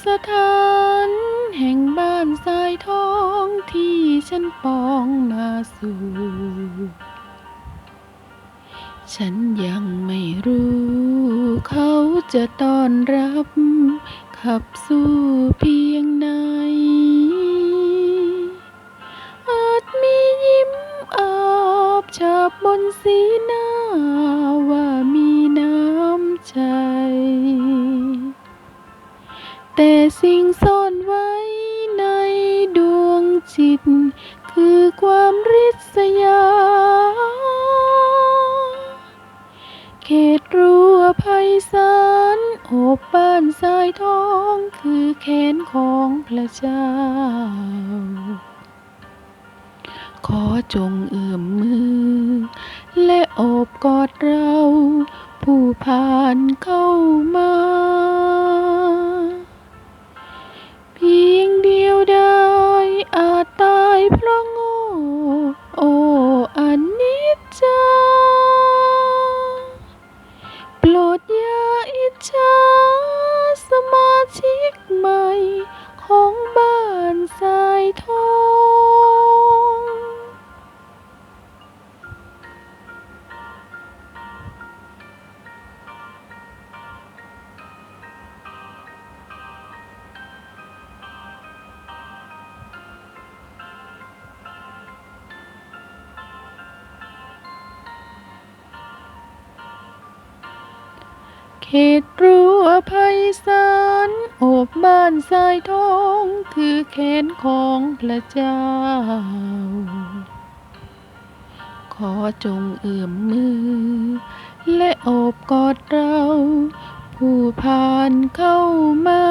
สถานแห่งบ้านทรายทองที่ฉันปองมาสู่ ฉันยังไม่รู้ เขาจะต้อนรับ ขับสู้เพียงไหนอาจมียิ้มอาบฉาบบนสีหน้า แต่สิ่งซ่อนไว้ในดวงจิต คือความริษยา เขตรั้วภัยสารโอบบ้านทรายทองคือแขนของพระเจ้า ขอจงเอื้อมมือ และโอบกอดเรา ผู้ผ่านเข้ามา เพราะโง่โอ้อนิจจาโปรดอย่าอิจฉาสมาชิก เขตรั้วภัยสารโอบบ้านสายทองถือแขนของพระเจ้า ขอจงเอื้อมมือ และโอบกอดเรา ผู้ผ่านเข้ามา